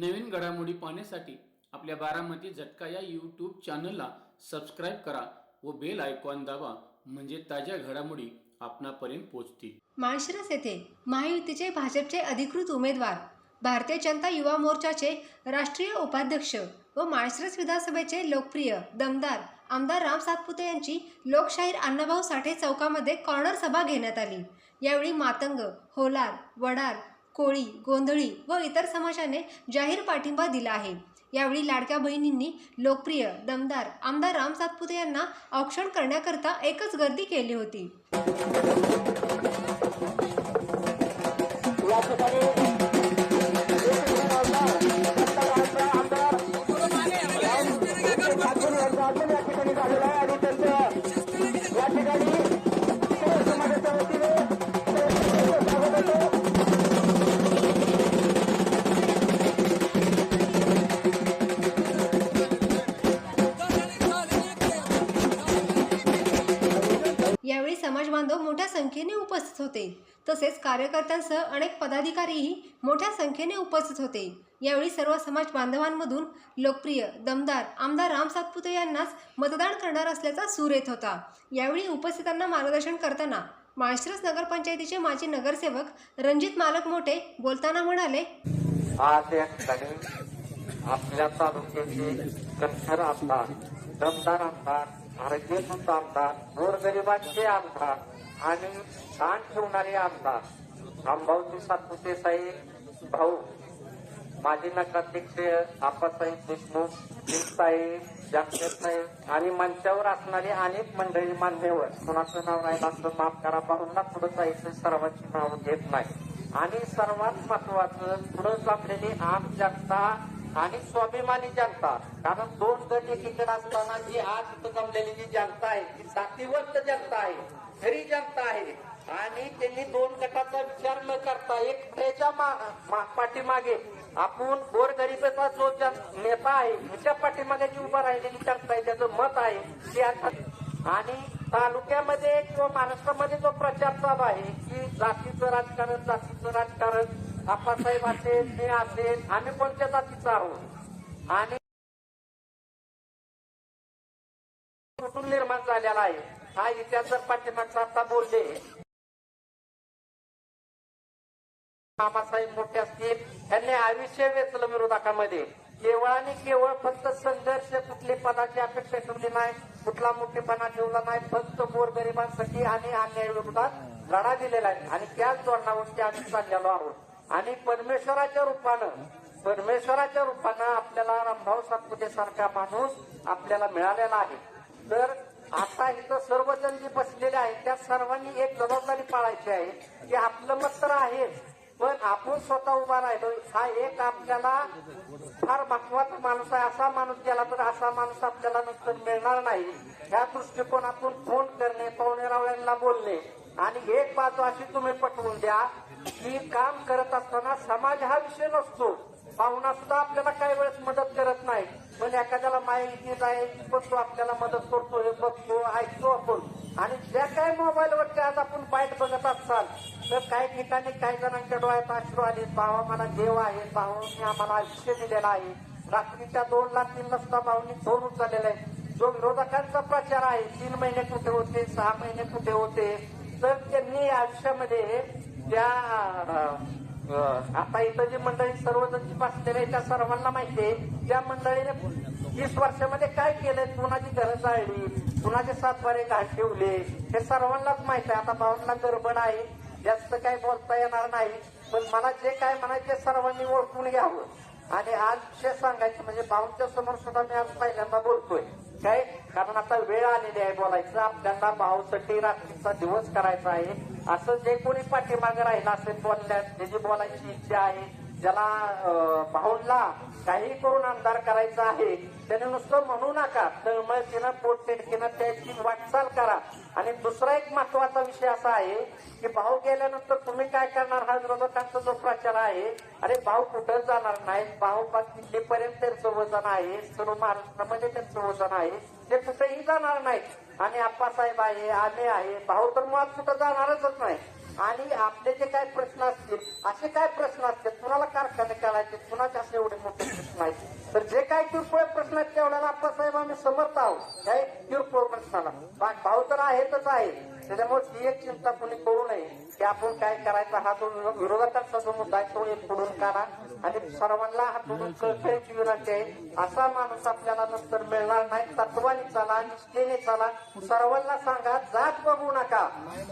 नवीन घडामोडी पाहण्यासाठी आपल्या बारामती झटका या यूट्यूब चॅनलला सबस्क्राईब करा व बेल आयकॉन दाबा म्हणजे ताज्या घडामोडी आपणापर्यंत पोहोचतील. माळशिरस येथे महायुतीचे भाजपचे अधिकृत उमेदवार भारतीय जनता युवा मोर्चाचे राष्ट्रीय उपाध्यक्ष व माळशिरस विधानसभेचे लोकप्रिय दमदार आमदार राम सातपुते यांची लोकशाहीर अण्णाभाऊ साठे चौकामध्ये कॉर्नर सभा घेण्यात आली. यावेळी मातंग होलार वडार कोळी गोंधळी व इतर समाजाने जाहीर पाठिंबा दिला आहे. यावेळी लाडक्या बहिणींनी लोकप्रिय दमदार आमदार राम सातपुते यांना औक्षण करण्याकरता एकच गर्दी केली होती. उपस्थित होते. तसेच कार्यकर्त्यांसह अनेक पदाधिकारीही मोठ्या संख्येने उपस्थित होते. यावेळी सर्व समाज बांधवांमधून लोकप्रिय दमदार आमदार राम सातपुते यांनाच मतदान करणार असल्याचा सूर येत होता. यावेळी उपस्थितांना मार्गदर्शन करताना माळशिरस नगरपंचायतीचे माजी नगरसेवक रणजित मालक मोठे बोलताना म्हणाले आज या ठिकाणी आपल्या तालुक्याचे आमदार दमदार आमदार आरोग्यपूर्ण आमदार गोरगरिबांचे आमदार आणि ताण ठेवणारे आमदार. आंबावजी सातपुते साहेब भाऊ माजी नगराध्यक्ष आप्पासाहेब देशमुख साहेब जामशेद साहेब आणि मंचावर असणारे अनेक मंडळी मान्यवर. कुणाचं नाव राहिलं असं माफ करा पाहून पुढे जायचं सर्वांची नाव घेत नाही. आणि सर्वात महत्वाचं पुढे जमलेली आम जनता आणि स्वाभिमानी जनता. कारण दोन गट एकीकडे असताना जी आज जमलेली जी जनता आहे ती जातीवंत जनता आहे. खरी जनता आहे. आणि त्यांनी दोन गटाचा विचार न करता एक त्याच्या पाठीमागे आपण गोरगरीबाचा जो नेता आहे ह्याच्या पाठीमागे जी उभा राहिलेली जनता आहे त्याचं मत आहे ते आता आणि तालुक्यामध्ये किंवा महाराष्ट्रामध्ये जो प्रचार चालू आहे की जातीचं राजकारण जातीचं राजकारण आप्पासाहेब असेल मी असेल आम्ही कोणत्या जातीचं आहोत? आणि निर्माण झालेला आहे? हा इतिहास जर पाठीमागचा आता बोलले मामासाहेब मोठे असतील यांनी आयुष्य वेचलं विरोधकामध्ये. केवळ आणि केवळ फक्त संघर्ष कुठली पदाची अपेक्षा ठेवली नाही कुठला मोठेपणा ठेवला नाही फक्त गोरगरिबांसाठी आणि अन्याय विरोधात लढा दिलेला आहे. आणि त्याच धोरणावरती आम्ही चाललेलो आहोत. आणि परमेश्वराच्या रूपानं परमेश्वराच्या रूपानं आपल्याला रामभाऊ सातपुते सारखा माणूस आपल्याला मिळालेला आहे. तर आता इथं सर्वजण जे बसलेले आहेत त्या सर्वांनी एक जबाबदारी पाळायची आहे की आपलं मत तर आहेच पण आपण स्वतः उभा राहिलो हा एक आपल्याला फार महत्त्वाचा माणूस आहे. असा माणूस गेला तर असा माणूस आपल्याला नुसतं मिळणार नाही. या दृष्टिकोनातून फोन करणे पाहुणेरावळ्यांना बोलणे आणि एक बाजू अशी तुम्ही पटवून द्या की काम करत असताना समाज हा विषय नसतो. पाहुणा सुद्धा आपल्याला काही वेळेस मदत करत नाही. पण एखाद्याला माहिती आहे पण तो आपल्याला मदत करतो हे बघतो ऐकतो आपण. आणि ज्या काही मोबाईलवरती आज आपण बाईट बघत असाल तर काही ठिकाणी काही जणांच्या डोळ्यात अश्रू आले भावा मला देव आहे भावांनी आम्हाला आयुष्य दिलेलं आहे. रात्रीच्या दोन लाख तीन वाजता भाऊनी फोन उचललेला आहे. जो विरोधकांचा प्रचार आहे तीन महिने कुठे होते सहा महिने कुठे होते तर त्यांनी आयुष्यामध्ये त्या आता इथं जी मंडळी सर्वजण जी बसलेले त्या सर्वांना माहिती आहे त्या मंडळीने वीस वर्षामध्ये काय केलंय कुणाची घरं जाळली कुणाचे सातबारे घाण ठेवले हे सर्वांनाच माहिती आहे. आता भावांना गडबड आहे जास्त काही बोलता येणार नाही पण मला जे काय म्हणायचे सर्वांनी ओळखून घ्यावं. आणि आज विषय सांगायचं म्हणजे भाऊंच्या समोर सुद्धा मी आज पहिल्यांदा बोलतोय. काय कारण आता वेळ आलेली आहे बोलायचं. आपल्याला भाऊसाठी रात्रीचा दिवस करायचा आहे. असं जे कोणी पाठीमागे राहिलं असेल बोलण्यात त्याची बोलायची इच्छा आहे ज्याला भाऊला काही करून आमदार करायचा आहे त्याने नुसतं म्हणू नका. तळमळतीनं पोटतिडकीनं त्याची वाटचाल करा. आणि दुसरा एक महत्त्वाचा विषय असा आहे की भाऊ गेल्यानंतर तुम्ही काय करणार? हा विरोधकांचा जो प्रचार आहे अरे भाऊ कुठं जाणार नाही भाऊ पाच दिल्लीपर्यंत त्यांचं वजन आहे सर्व महाराष्ट्रामध्ये त्यांचं वजन आहे ते कुठेही जाणार नाहीत. आणि आप्पासाहेब आहे आले आहे भाऊ तर मुळात कुठं जाणारच नाही. आणि आपले जे काय प्रश्न असतील असे काय प्रश्न असतील कुणाला कारखाने काढायचे कुणाचे असे एवढे मोठे प्रश्न आहेत? तर जे काय किरकोळ प्रश्न आहेत तेवढ्याला आप्पासाहेब आम्ही समर्थ आहोत. काय किरकोळ प्रश्नाला. भाऊ भाव तर आहेतच आहे. त्याच्यामुळे ती एक चिंता कोणी करू नये. की आपण काय करायचं हा जो विरोधकांचा जो मुद्दा आहे तो एक पुढून काढा. आणि सर्वांना हा हातून कळकळीची विनंती आहे असा माणूस आपल्याला नंतर मिळणार नाही. तत्वाने चाला निष्ठेने चाला. सर्वांना सांगा जात बघू नका.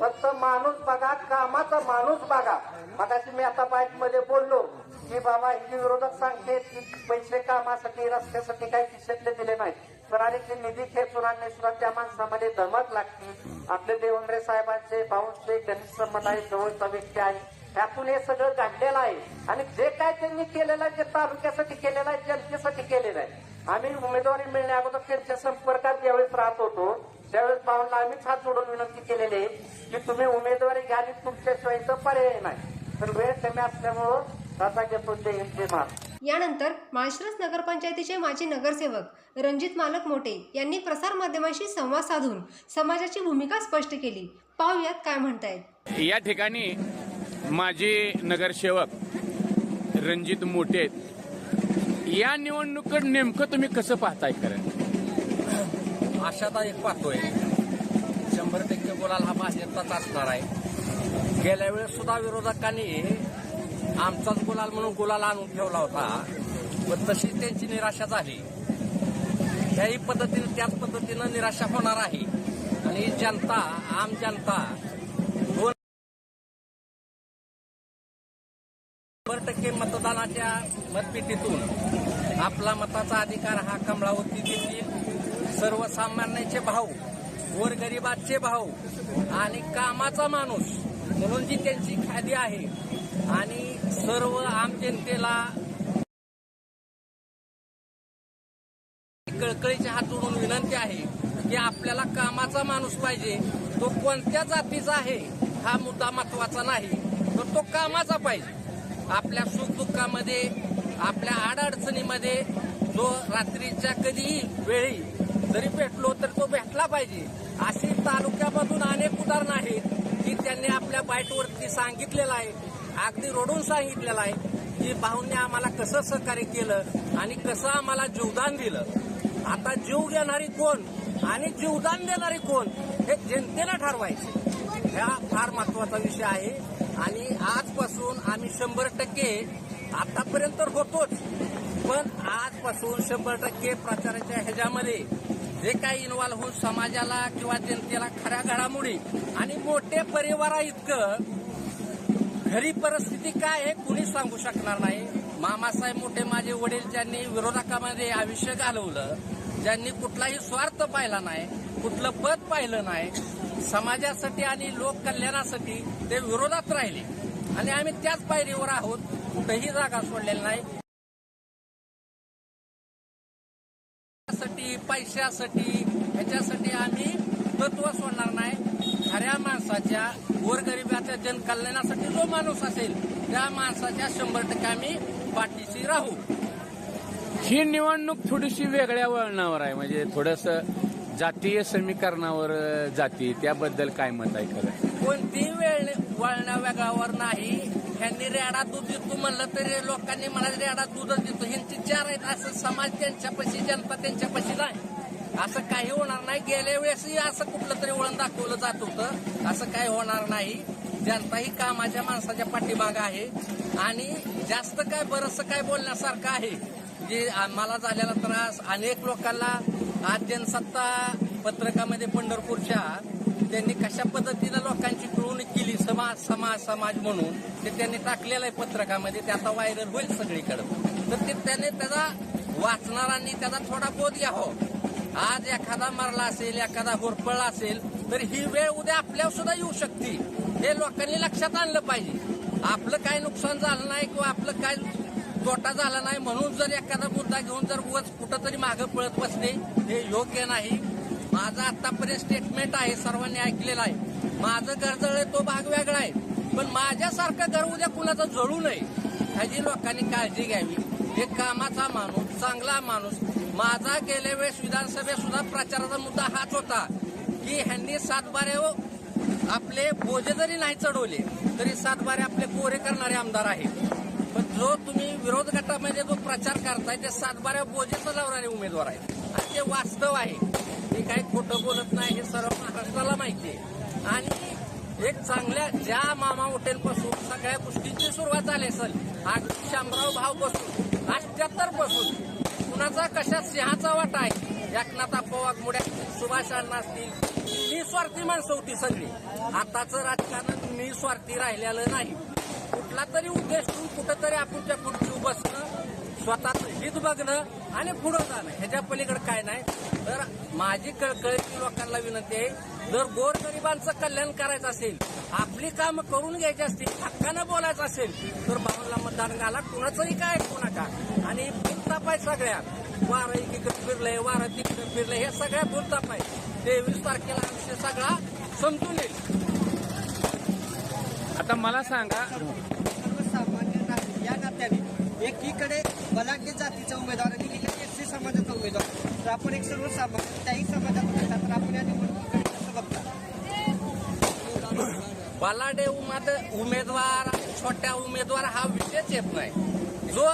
फक्त माणूस बघा कामाचा माणूस बघा. मगाशी मी आता बाईकमध्ये बोललो की बाबा ही विरोधक सांगते की पैसे कामासाठी रस्त्यासाठी काही खिशातले दिले नाहीत. पण निधी खेळ सुरांनी सुद्धा त्या माणसामध्ये धमक लागते. आपले देवंद्रे साहेबांचे भाऊंचे घनिष्ठ संबंध आहे जवळचा व्यक्ती आहे. त्यातून हे सगळं घडलेलं आहे. आणि जे काय त्यांनी केलेलं आहे ते तालुक्यासाठी केलेलं आहे जनतेसाठी केलेलं आहे. आम्ही उमेदवारी मिळण्या अगोदर त्यांच्या संपर्कात ज्यावेळेस राहत होतो त्यावेळेस पाहुणला आम्हीच हात जोडून विनंती केलेली आहे की तुम्ही उमेदवारी घ्या आणि तुमच्याशिवाय पर्याय नाही. तर वेळ कमी असल्यामुळं आता घेतो ते हिंदे यानंतर माळशिरस नगरपंचायतीचे माजी नगरसेवक रणजित मालक मोटे यांनी प्रसारमाध्यमांशी संवाद साधून समाजाची भूमिका स्पष्ट केली. पाहुयात काय म्हणतायत. या ठिकाणी माजी नगरसेवक रणजित आहेत. या निवडणुकीत नेमकं तुम्ही कसं पाहताय खरं? आशादायक पाहतोय. शंभर टक्के गुलाल हा भाजपचाच असणार आहे. गेल्या वेळेस सुद्धा विरोधकांनी आमचाच गुलाल म्हणून गुलाल आणून ठेवला होता. पण तशी त्यांची निराशा झाली. त्याही पद्धतीने त्याच पद्धतीनं निराशा होणार आहे. आणि जनता आम जनता दोन शंभर टक्के मतदानाच्या मतपेटीतून आपला मताचा अधिकार हा कमळावरती देतील. सर्वसामान्यांचे भाऊ गोरगरिबाचे भाऊ आणि कामाचा माणूस म्हणून जी त्यांची ख्याती आहे. आणि सर्व आम जनतेला कळकळीच्या हात जोडून विनंती आहे की आपल्याला कामाचा माणूस पाहिजे. तो कोणत्या जातीचा आहे हा मुद्दा महत्त्वाचा नाही तर तो कामाचा पाहिजे. आपल्या सुखदुःखामध्ये आपल्या आडअडचणीमध्ये जो रात्रीच्या कधीही वेळी जरी भेटलो तर तो भेटला पाहिजे. अशी तालुक्यामधून अनेक उदाहरणं आहेत की त्यांनी आपल्या बाईटवरती सांगितलेलं आहे अगदी रडून सांगितलेलं आहे की भाऊंनी आम्हाला कसं सहकार्य केलं आणि कसं आम्हाला जीवदान दिलं. आता जीव घेणारी कोण आणि जीवदान देणारी कोण हे जनतेला ठरवायचे. हा फार महत्त्वाचा विषय आहे आणि आजपासून आम्ही शंभर टक्के आतापर्यंत तर होतोच पण आजपासून शंभर टक्के प्रचाराच्या ह्याच्यामध्ये जे काही इन्व्हॉल्व्ह होऊन समाजाला किंवा जनतेला खऱ्या घडामोडी आणि मोठे परिवारा इतकं खरी परिस्थिती काय आहे कुणी सांगू शकणार नाही. मामासाहेब मोठे माझे वडील ज्यांनी विरोधकामध्ये आयुष्य घालवलं ज्यांनी कुठलाही स्वार्थ पाहिला नाही कुठलं पद पाहिलं नाही समाजासाठी आणि लोक कल्याणासाठी ते विरोधात राहिले. आणि आम्ही त्याच पायरीवर आहोत कुठेही जागा सोडलेली नाही. पैशासाठी ह्याच्यासाठी आम्ही तत्व सोडणार नाही. खऱ्या माणसाच्या गोरगरिबाच्या जनकल्याणासाठी जो माणूस असेल त्या माणसाच्या शंभर टक्के आम्ही पाठीशी राहू. ही निवडणूक थोडीशी वेगळ्या वळणावर आहे. म्हणजे थोडस जातीय समीकरणावर जाती. त्याबद्दल काय मत आहे खरं? कोणतीही वेळ वळण्या वेगळावर नाही. ह्यांनी रेडा दूध देतो म्हणलं तरी लोकांनी मला रेडा दूधच देतो. ह्यांची चार आहेत असं समाज त्यांच्यापाशी जनता त्यांच्यापाशी नाही. असं काही होणार नाही. गेल्या वेळेसही असं कुठलं तरी वळण दाखवलं जात होतं. असं काही होणार नाही. जनता ही कामाच्या माणसाच्या पाठीमाग आहे. आणि जास्त काय बरंचसं काय बोलण्यासारखं आहे. जे आम्हाला झालेला त्रास अनेक लोकांना आज जनसत्ता पत्रकामध्ये पंढरपूरच्या त्यांनी कशा पद्धतीनं लोकांची पिळवणूक केली समाज समाज समाज म्हणून ते त्यांनी टाकलेलं आहे पत्रकामध्ये. ते आता व्हायरल होईल सगळीकडं. तर ते त्याने त्याचा वाचणारांनी त्याचा थोडा बोध घ्यावं. आज एखादा मरला असेल एखादा होरपळला असेल तर ही वेळ उद्या आपल्यावर सुद्धा येऊ शकते. हे लोकांनी लक्षात आणलं पाहिजे. आपलं काय नुकसान झालं नाही किंवा आपलं काय तोटा झाला नाही म्हणून जर एखादा मुद्दा घेऊन जर उगाच कुठंतरी मागं पळत बसणे हे योग्य नाही. माझं आतापर्यंत स्टेटमेंट आहे सर्वांनी ऐकलेलं आहे. माझं घर जळलं तो भाग वेगळा आहे. पण माझ्यासारखं घर उद्या कुणाचं जळू नये ह्याची लोकांनी काळजी घ्यावी. हे कामाचा माणूस चांगला माणूस माझा गेल्या वेळेस विधानसभेत सुद्धा प्रचाराचा मुद्दा हाच होता की ह्यांनी सातबारे हो- आपले बोजे जरी नाही चढवले तरी सातबारे आपले कोरे करणारे आमदार आहेत. पण जो तुम्ही विरोध गटामध्ये जो प्रचार करताय ते सातबाऱ्या बोजेचं लावणारे उमेदवार आहेत. आणि ते वास्तव आहे. मी काही खोटं बोलत नाही हे सर्व महाराष्ट्राला माहिती आहे. आणि एक चांगल्या ज्या मामा हॉटेलपासून सगळ्या गोष्टींची सुरुवात झाली असेल आज शामराव भाव बसून अठ्ठ्याहत्तरपासून कुणाचा कशा सिंहाचा वाटा आहे? एकनाथ पवार मुड्या सुभाष अण्णा असतील. निस्वार्थी माणसं होती सगळी. आताचं राजकारण निस्वार्थी राहिलेलं नाही. कुठला तरी उद्देश ठेवून कुठंतरी आपणच्या पुढची बसणं स्वतःच हित बघणं आणि पुढं जाणं ह्याच्या पलीकडे काय नाही. तर माझी कळकळीची लोकांना विनंती आहे जर गोरगरिबांचं कल्याण करायचं असेल आपली कामं करून घ्यायची असतील हक्कानं बोलायचं असेल तर बाबूला मतदान घाला कुणाचंही काय ऐकू नका. आणि भूलताप आहे सगळ्या वारं एकीकडे फिरलंय वारं तिकडे फिरलंय. हे सगळ्या भूलताप आहे तेवीस तारखेला विषय सगळा समजून येईल. आता मला सांगा. सर्वसामान्य नागरिक या नात्याने एकीकडे बलाढ्य जातीचा उमेदवार आणि एकीकडे एस सी समाजाचा उमेदवार. तर आपण एक सर्वसामान्य त्याही समाजात तर आपण या निवडणुकीकडे कसं बघता? बलाढ्य उमेद उमेदवार छोट्या उमेदवार हा विषयच येत नाही. जो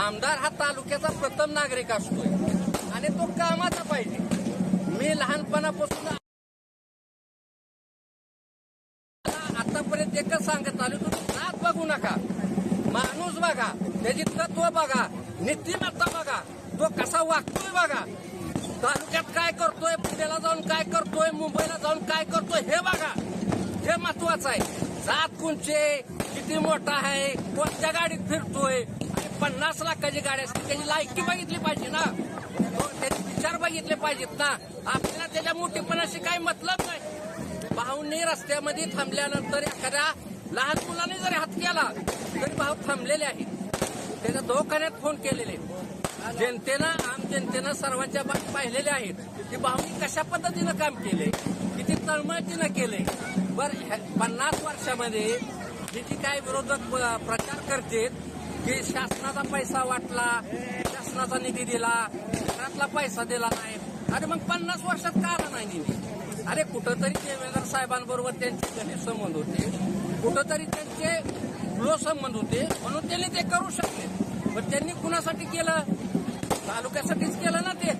आमदार हा तालुक्याचा प्रथम नागरिक असतोय. आणि तो कामाचा पाहिजे. मी लहानपणापासून आतापर्यंत एकच सांगत आलो तुम्ही जात बघू नका. माणूस बघा त्याची तत्व बघा नीतिमत्ता बघा तो कसा वागतोय बघा. तालुक्यात काय करतोय पुण्याला जाऊन काय करतोय मुंबईला जाऊन काय करतोय हे बघा. हे महत्वाचं आहे. जात कोणचे किती मोठा आहे? कोणत्या गाडीत फिरतोय? पन्नास लाखाची गाडी असते. त्याची लायकी बघितली पाहिजे ना. हो, त्याचे विचार बघितले पाहिजेत ना. आपल्याला त्याच्या मोठेपणाशी काही मतलब नाही. भाऊंनी रस्त्यामध्ये थांबल्यानंतर एखाद्या लहान मुलाने जरी हात केला तरी भाऊ थांबलेले आहेत. त्याच्या दवाखान्यात फोन केलेले. जनतेनं आम जनतेनं सर्वांच्या बाबी पाहिलेल्या आहेत. की भाऊनी कशा पद्धतीनं काम केले? किती तळमळतीनं केले? बर पन्नास वर्षामध्ये जी जी काय विरोधक प्रचार करतेत की शासनाचा पैसा वाटला शासनाचा निधी दिला घरातला पैसा दिला नाही. अरे मग पन्नास वर्षात का आला नाही निधी? अरे कुठंतरी देवेंद्र साहेबांबरोबर त्यांचे घनिष्ठ संबंध होते? कुठंतरी त्यांचे लो संबंध होते म्हणून त्यांनी ते करू शकले. पण त्यांनी कुणासाठी केलं? तालुक्यासाठीच केलं ना ते.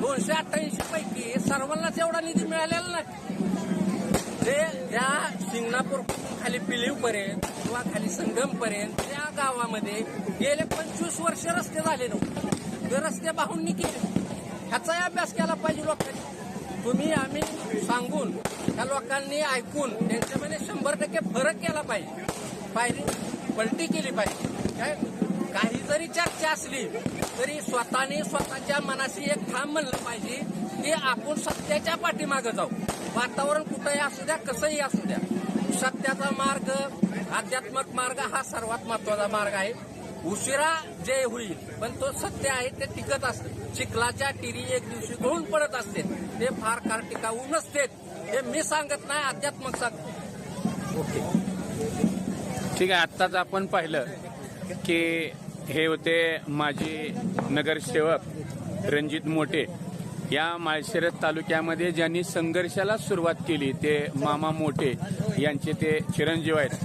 दोनशे अठ्ठ्याऐंशी पैकी सर्वांनाच एवढा निधी मिळालेला नाही. ते त्या सिंगणापूर खाली पिलीव पर्यंत किंवा खाली संगम पर्यंत त्या गावामध्ये गेले पंचवीस वर्ष रस्ते झाले नव्हते. ते रस्ते बाहूंनी केले ह्याचाही अभ्यास केला पाहिजे लोकांनी. तुम्ही आम्ही सांगून त्या लोकांनी ऐकून त्यांच्यामध्ये शंभर टक्के फरक केला पाहिजे. पाहिजे पलटी केली पाहिजे. काय? काही जरी चर्चा असली तरी स्वतःने स्वतःच्या मनाशी एक ठाम म्हणलं पाहिजे की आपण सत्याच्या पाठीमागं जाऊ. वातावरण कुठंही असू द्या कसंही असू द्या. सत्याचा मार्ग आध्यात्मक मार्ग हा सर्वात महत्त्वाचा मार्ग आहे. उशिरा जय होईल पण तो सत्य आहे ते टिकत असते. चिखलाच्या टिरी एक दिवशी गळून पडत असते. ते फार काळ टिकाऊ नसते. हे मी सांगत नाही अध्यात्मक सांगतो ठीक आहे आत्ताच आपण पाहिलं की हे होते माजी नगरसेवक रणजित मोठे. या माळशिरस तालुक्यामध्ये ज्यांनी संघर्षाला सुरुवात केली ते मामा मोठे यांचे ते चिरंजीव आहेत.